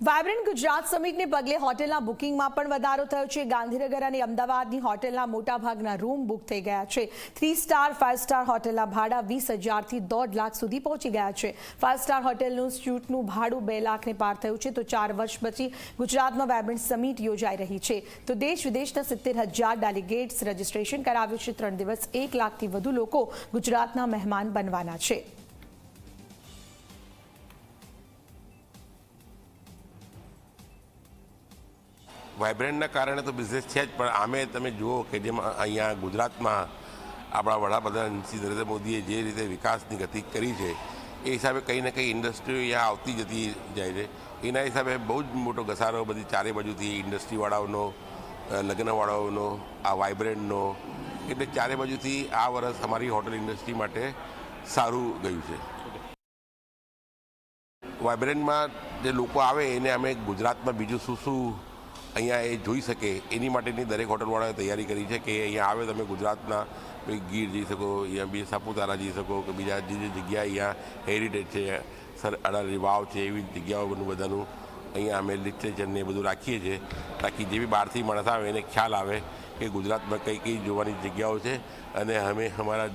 Vibrant Gujarat સમિટને પગલે હોટેલના બુકિંગમાં પણ વધારો થયો છે. ગાંધીનગર અને અમદાવાદની હોટેલના મોટાભાગના રૂમ બુક થઈ ગયા છે. થ્રી સ્ટાર ફાઇવ સ્ટાર હોટેલના ભાડા વીસ હજારથી દોઢ લાખ સુધી પહોંચી ગયા છે. ફાઇવ સ્ટાર હોટેલનું સ્યુટનું ભાડું બે લાખને પાર થયું છે. તો ચાર વર્ષ પછી ગુજરાતમાં વાયબ્રન્ટ સમિટ યોજાઈ રહી છે. તો દેશ વિદેશના સિત્તેર હજાર ડેલિગેટ્સ રજીસ્ટ્રેશન કરાવ્યું છે. ત્રણ દિવસ એક લાખથી વધુ લોકો ગુજરાતના મહેમાન બનવાના છે. વાઇબ્રન્ટના કારણે તો બિઝનેસ છે જ, પણ આમે તમે જુઓ કે જેમાં અહીંયા ગુજરાતમાં આપણા વડાપ્રધાન શ્રી નરેન્દ્ર મોદીએ જે રીતે વિકાસની ગતિ કરી છે, એ હિસાબે કંઈ ને કંઈ ઇન્ડસ્ટ્રીઓ અહીંયા આવતી જતી જાય છે. એના હિસાબે બહુ જ મોટો ઘસારો બધી ચારે બાજુથી ઇન્ડસ્ટ્રીવાળાઓનો લગ્નવાળાઓનો, આ વાઇબ્રન્ટનો એટલે ચારે બાજુથી આ વર્ષ અમારી હોટલ ઇન્ડસ્ટ્રી માટે સારું ગયું છે. વાઇબ્રન્ટમાં જે લોકો આવે એને અમે ગુજરાતમાં બીજું શું શું અહીંયા એ જોઈ શકે. એની માટેની દરેક હોટલવાળાએ તૈયારી કરી છે કે અહીંયા આવે તમે ગુજરાતના. ગીર જઈ શકો, અહીંયા બી સાપુતારા જઈ શકો કે બીજા જે જગ્યા અહીંયા હેરિટેજ છે, સર અડારી વાવ છે, એવી જગ્યાઓ બધું બધાનું અહીંયા અમે લિટરેચરને એ બધું રાખીએ છીએ. તાકી જે બી બહારથી માણસ આવે એને ખ્યાલ આવે કે ગુજરાતમાં કઈ કઈ જોવાની જગ્યાઓ છે. અને અમે અમારા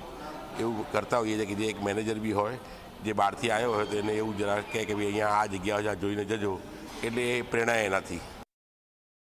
એવું કરતા હોઈએ છીએ કે જે એક મેનેજર બી હોય, જે બહારથી આવ્યો હોય તો એને એવું જરા કહે કે ભાઈ, અહીંયા આ જગ્યા જોઈને જજો. એટલે એ પ્રેરણા એનાથી.